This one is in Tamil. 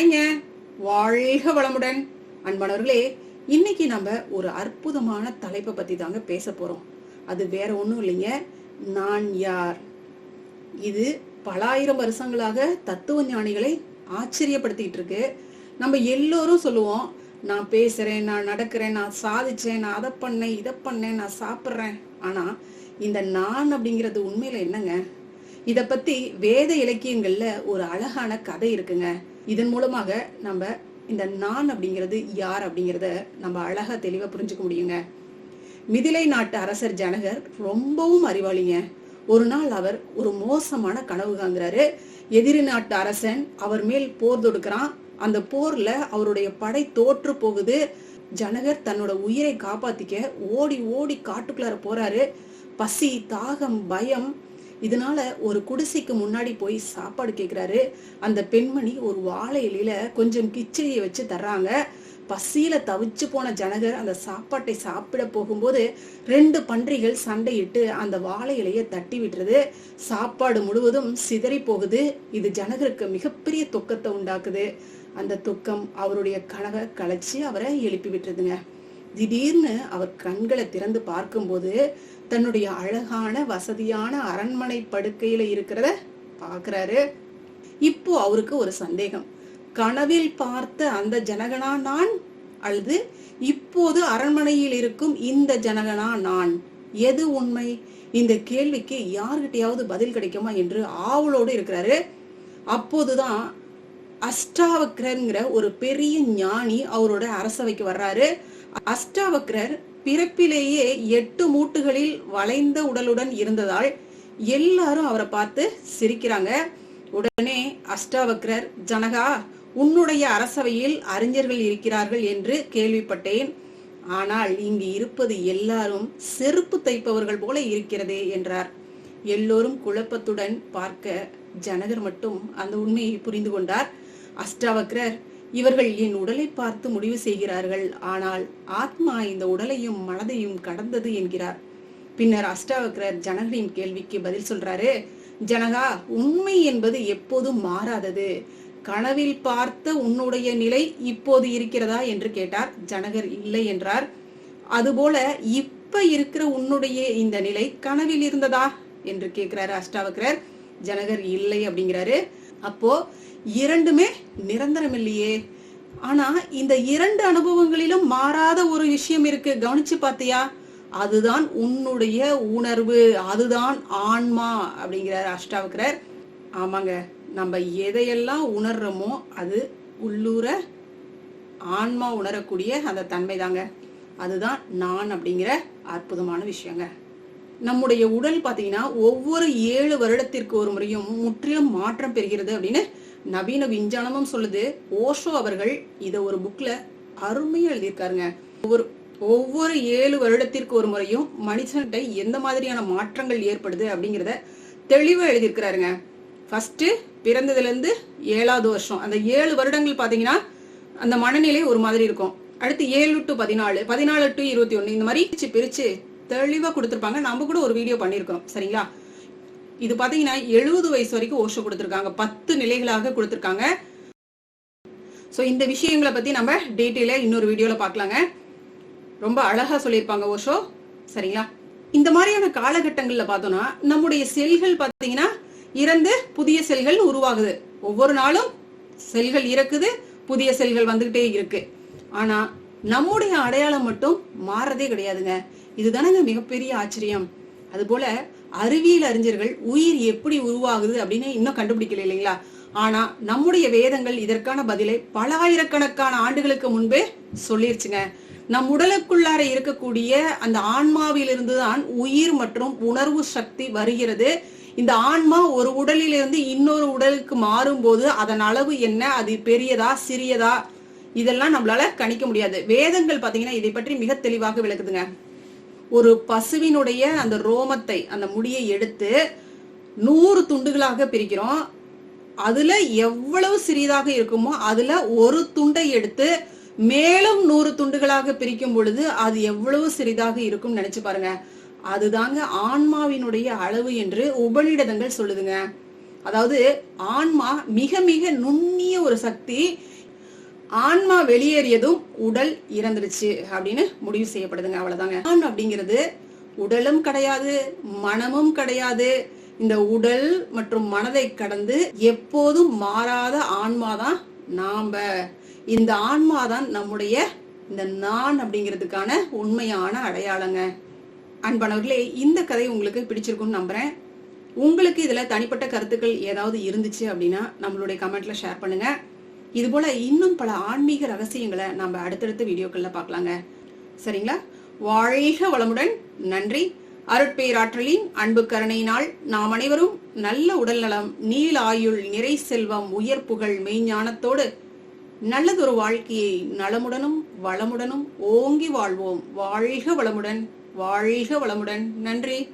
ஹாய்ங்க வாழ்க வளமுடன். அன்பானவர்களே இன்னைக்கு நம்ம ஒரு அற்புதமான தலைப்பை பத்தி தாங்க பேச போறோம். அது வேற ஒன்றும் இல்லைங்க. நான் யார்? இது பல ஆயிரம் வருஷங்களாக தத்துவ ஞானிகளை ஆச்சரியப்படுத்திட்டு இருக்கு. நம்ம எல்லோரும் சொல்லுவோம் நான் பேசுறேன் நான் நடக்கிறேன் நான் சாதிச்சேன் நான் அதை பண்ணேன் இதை பண்ணேன் நான் சாப்பிட்றேன். ஆனா இந்த நான் அப்படிங்கிறது உண்மையில என்னங்க? இதை பத்தி வேத இலக்கியங்கள்ல ஒரு அழகான கதை இருக்குங்க. இதன் மூலமாக நம்ம இந்த நான் அப்படிங்கிறது யார் அப்படிங்கிறத நம்ம அழகா தெளிவா புரிஞ்சுக்க முடியுங்க. மிதிலை நாட்டு அரசர் ஜனகர் ரொம்பவும் அறிவாளிங்க. ஒரு நாள் அவர் ஒரு மோசமான கனவு காண்கிறாரு. எதிரி நாட்டு அரசன் அவர் மேல் போர் தொடுக்கிறான். அந்த போர்ல அவருடைய படை தோற்று போகுது. ஜனகர் தன்னோட உயிரை காப்பாத்திக்க ஓடி ஓடி காட்டுக்குள்ளார போறாரு. பசி தாகம் பயம் இதனால ஒரு குடிசைக்கு முன்னாடி போய் சாப்பாடு கேட்குறாரு அந்த பெண்மணி ஒரு வாழை இலையில கொஞ்சம் கிச்சடியை வச்சு தர்றாங்க. பசியில தவிச்சு போன ஜனகர் அந்த சாப்பாட்டை சாப்பிட போகும்போது ரெண்டு பன்றிகள் சண்டையிட்டு அந்த வாழை இலையை தட்டி விட்டுறது சாப்பாடு முழுவதும் சிதறி போகுது. இது ஜனகருக்கு மிகப்பெரிய தொக்கத்தை உண்டாக்குது. அந்த துக்கம் அவருடைய கனவை கலைச்சி அவரை எழுப்பி விட்டுருதுங்க. திடீர்னு அவர் கண்களை திறந்து பார்க்கும்போது தன்னுடைய அழகான வசதியான அரண்மனை படுக்கையில இருக்கிறத பாக்குறாரு இப்போ அவருக்கு ஒரு சந்தேகம். கனவில் பார்த்த அந்த ஜனகனா நான்? அல்லது இப்போது அரண்மனையில் இருக்கும் இந்த ஜனகனா நான்? எது உண்மை? இந்த கேள்விக்கு யார்கிட்டயாவது பதில் கிடைக்குமா என்று ஆவலோடு இருக்கிறாரு. அப்போதுதான் அஷ்டாவக்ரங்கிற ஒரு பெரிய ஞானி அவரோட அரசவைக்கு வர்றாரு. அஷ்டாவக்ரர் பிறப்பிலேயே எட்டு மூட்டுகளில் வளைந்த உடலுடன் இருந்ததால் எல்லாரும் அவரை பார்த்து சிரிக்கிறாங்க. உடனே அஷ்டாவக்ரர் ஜனகா உன்னுடைய அரசவையில் அறிஞர்கள் இருக்கிறார்கள் என்று கேள்விப்பட்டேன். ஆனால் இங்கு இருப்பது எல்லாரும் செருப்பு தைப்பவர்கள் போல இருக்கிறதே என்றார். எல்லோரும் குழப்பத்துடன் பார்க்க ஜனகர் மட்டும் அந்த உண்மையை புரிந்து கொண்டார். அஷ்டாவக்ரர் இவர்கள் என் உடலை பார்த்து முடிவு செய்கிறார்கள். ஆனால் ஆத்மா இந்த உடலையும் மனதையும் கடந்தது என்கிறார். பின்னர் அஷ்டாவக்ரர் ஜனகரின் கேள்விக்கு பதில் சொல்றாரு ஜனகா உண்மை என்பது எப்போதும் மாறாதது. கனவில் பார்த்த உன்னுடைய நிலை இப்போது இருக்கிறதா? என்று கேட்டார். ஜனகர் இல்லை என்றார். அதுபோல இப்ப இருக்கிற உன்னுடைய இந்த நிலை கனவில் இருந்ததா? என்று கேட்கிறாரு அஷ்டாவக்ரர். ஜனகர் இல்லை அப்படிங்கிறாரு. அப்போ இரண்டுமே நிரந்தரம் இல்லையே. ஆனா இந்த இரண்டு அனுபவங்களிலும் மாறாத ஒரு விஷயம் இருக்கு. கவனிச்சு பார்த்தியா? அதுதான் உன்னுடைய உணர்வு. அதுதான் ஆன்மா அப்படிங்கிறார் அஷ்டாவுக்கிறார் ஆமாங்க. நம்ம எதையெல்லாம் உணர்றோமோ அது உள்ளூர ஆன்மா உணரக்கூடிய அந்த தன்மை தாங்க அதுதான் நான் அப்படிங்கிற அற்புதமான விஷயங்க. நம்முடைய உடல் பார்த்தீங்கன்னா ஒவ்வொரு ஏழு வருடத்திற்கு ஒரு முறையும் முற்றிலும் மாற்றம் பெறுகிறது அப்படின்னு நவீன விஞ்ஞானமும் சொல்லுது. ஓஷோ அவர்கள் இதை ஒரு புக்ல அருமையாக எழுதியிருக்காருங்க. ஒவ்வொரு ஒவ்வொரு ஏழு வருடத்திற்கு ஒரு முறையும் மனுஷன்கிட்ட எந்த மாதிரியான மாற்றங்கள் ஏற்படுது அப்படிங்கிறத தெளிவாக எழுதியிருக்கிறாருங்க. ஃபர்ஸ்ட் பிறந்ததுலேருந்து ஏழாவது வருஷம். அந்த ஏழு வருடங்கள் பார்த்தீங்கன்னா அந்த மனநிலை ஒரு மாதிரி இருக்கும். அடுத்து ஏழு டு பதினாலு பதினாலு டு இருபத்தி ஒன்று இந்த மாதிரி பிரிச்சு தெளிவாக கொடுத்துருப்பாங்க. நம்ம கூட ஒரு வீடியோ பண்ணியிருக்கோம் சரிங்களா? இது பார்த்தீங்கன்னா எழுபது வயசு வரைக்கும் ஓஷோ கொடுத்துருக்காங்க. பத்து நிலைகளாக கொடுத்துருக்காங்க. ஸோ இந்த விஷயங்களை பற்றி நம்ம டீட்டெயிலாக இன்னொரு வீடியோவில் பார்க்கலாங்க. ரொம்ப அழகாக சொல்லியிருப்பாங்க ஓஷோ. சரிங்களா? இந்த மாதிரியான காலகட்டங்களில் பார்த்தோம்னா நம்முடைய செல்கள் பார்த்தீங்கன்னா இறந்து புதிய செல்கள் உருவாகுது. ஒவ்வொரு நாளும் செல்கள் இறக்குது புதிய செல்கள் வந்துகிட்டே இருக்கு. ஆனா நம்முடைய அடையாளம் மட்டும் மாறதே கிடையாதுங்க. இதுதானங்க மிகப்பெரிய ஆச்சரியம். அதுபோல அறிவியல் அறிஞர்கள் உயிர் எப்படி உருவாகுது அப்படின்னு இன்னும் கண்டுபிடிக்கல இல்லைங்களா? ஆனா நம்முடைய வேதங்கள் இதற்கான பதிலை பல ஆயிரக்கணக்கான ஆண்டுகளுக்கு முன்பே சொல்லிருச்சுங்க. நம் உடலுக்குள்ளார இருக்கக்கூடிய அந்த ஆன்மாவிலிருந்து தான் உயிர் மற்றும் உணர்வு சக்தி வருகிறது. இந்த ஆன்மா ஒரு உடலிலிருந்து இன்னொரு உடலுக்கு மாறும்போது அதன் அளவு என்ன? அது பெரியதா சிறியதா? இதெல்லாம் நம்மளால கணிக்க முடியாது. வேதங்கள் பாத்தீங்கன்னா இதை பற்றி மிக தெளிவாக விளக்குதுங்க. ஒரு பசுவினுடைய அந்த ரோமத்தை அந்த முடியை எடுத்து நூறு துண்டுகளாக பிரிக்கிறோம். அதுல எவ்வளவு சிறியதாக இருக்குமோ அதுல ஒரு துண்டை எடுத்து மேலும் நூறு துண்டுகளாக பிரிக்கும் பொழுது அது எவ்வளவு சிறிதாக இருக்கும் நினைச்சு பாருங்க. அதுதாங்க ஆன்மாவினுடைய அளவு என்று உபநிடதங்கள் சொல்லுதுங்க. அதாவது ஆன்மா மிக மிக நுண்ணிய ஒரு சக்தி ஆன்மா வெளியேறியதும் உடல் இறந்துருச்சு அப்படின்னு முடிவு செய்யப்படுதுங்க அவ்வளவுதாங்க. ஆண் அப்படிங்கிறது உடலும் கிடையாது மனமும் கிடையாது. இந்த உடல் மற்றும் மனதை கடந்து எப்போதும் மாறாத ஆன்மாதான் நாம. இந்த ஆன்மாதான் நம்முடைய இந்த நான் அப்படிங்கிறதுக்கான உண்மையான அடையாளங்க. அன்பானவர்களே இந்த கதை உங்களுக்கு பிடிச்சிருக்கும்னு நம்புறேன். உங்களுக்கு இதில் தனிப்பட்ட கருத்துக்கள் ஏதாவது இருந்துச்சு அப்படின்னா நம்மளுடைய கமெண்ட்ல ஷேர் பண்ணுங்க. இது போல இன்னும் பல ஆன்மீக ரகசியங்களை நம்ம அடுத்தடுத்த வீடியோக்கள்ல பார்க்கலாங்க. சரிங்களா? வாழ்க வளமுடன். நன்றி. அருட்பேராற்றலின் அன்பு கருணையினால் நாம் அனைவரும் நல்ல உடல் நலம் நீல ஆயுள் நிறை செல்வம் உயர் புகழ் மெய்ஞானத்தோடு நல்லதொரு வாழ்க்கையை நலமுடனும் வளமுடனும் ஓங்கி வாழ்வோம். வாழ்க வளமுடன். வாழ்க வளமுடன். நன்றி.